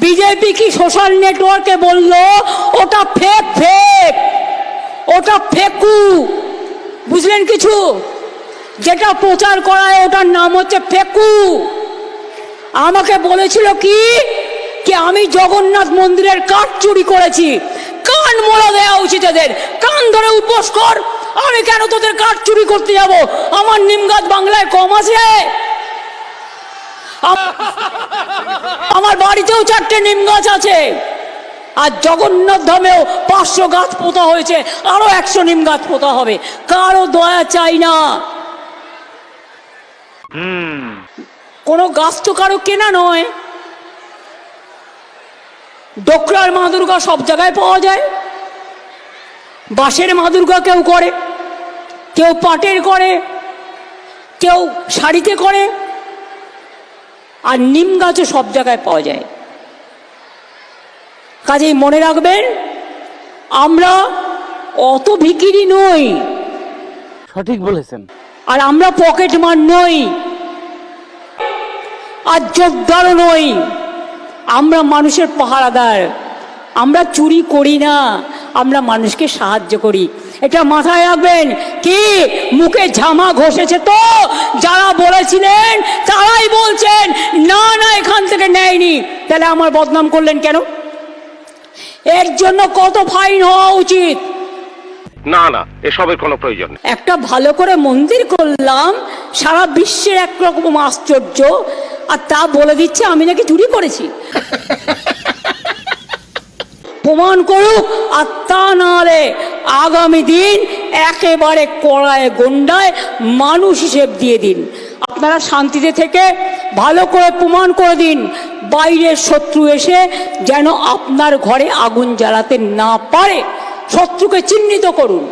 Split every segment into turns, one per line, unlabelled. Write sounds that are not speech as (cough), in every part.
BJP কি social নেটওয়ার্কে বলল? ওটা ফেক ফেক ওটা ফেকু। বুঝলেন কিছু? যেটা প্রচার করায় ওটার নাম হচ্ছে ফেকু। আমাকে বলেছিল কি? কি আমি জগন্নাথ মন্দিরের কাঠ চুরি করেছি। কান মোড়া দেওয়া উচিত এদের। কান ধরে উপোস কর। আমি কেন তোদের কাঠ চুরি করতে যাব? আমার নিমগাছ বাংলায় কম আছে। আমার বাড়িতেও চারটে নিম গাছ আছে। আর জগন্নাথ ধামেও পাঁচশো গাছ পোতা হয়েছে, আরও একশো নিম গাছ পোতা হবে। কারও দয়া চাই না। কোনো গাছ তো কারও কেনা নয়। ডোকরার মা দুর্গা সব জায়গায় পাওয়া যায়। বাঁশের মা দুর্গা কেউ করে, কেউ পাটের করে, কেউ শাড়িতে করে। আর নিম গাছও সব জায়গায় পাওয়া যায়। কাজেই মনে রাখবেন আমরা অত ভিকিরি নই।
সঠিক বলেছেন।
আর আমরা পকেট মার নই। আর যোদ্ধারও নই। আমরা মানুষের পাহারাদার। আমরা চুরি করি না। আমরা মানুষকে সাহায্য করি। এটা মাথায় রাখবেন। কি? মুখে ঝামা ঘষেছে তো? যারা বলেছিলেন তারাই বলছেন না না এখান থেকে নেয়নি। তাহলে আমার বদনাম করলেন কেন? এর জন্য কত ফাইন হওয়া উচিত?
না না এসবের কোনো প্রয়োজন নেই।
একটা ভালো করে মন্দির করলাম সারা বিশ্বের একরকম আশ্চর্য আর তা বলে দিচ্ছে আমি নাকি চুরি করেছি। (laughs) প্রমাণ করুক, আর তা নাহলে আগামী দিন একেবারে কড়ায় গন্ডায় মানুষ হিসেব দিয়ে দিন। আপনারা শান্তিতে থেকে ভালো করে প্রমাণ করে দিন বাইরের শত্রু এসে যেন আপনার ঘরে আগুন জ্বালাতে না পারে। শত্রুকে চিহ্নিত করুন,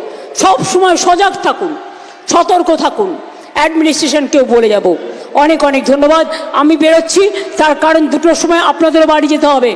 সব সময় সজাগ থাকুন, সতর্ক থাকুন। অ্যাডমিনিস্ট্রেশনকেও বলে যাব। অনেক অনেক ধন্যবাদ। আমি বেরোচ্ছি, তার কারণ দুটোর সময় আপনাদের বাড়ি যেতে হবে।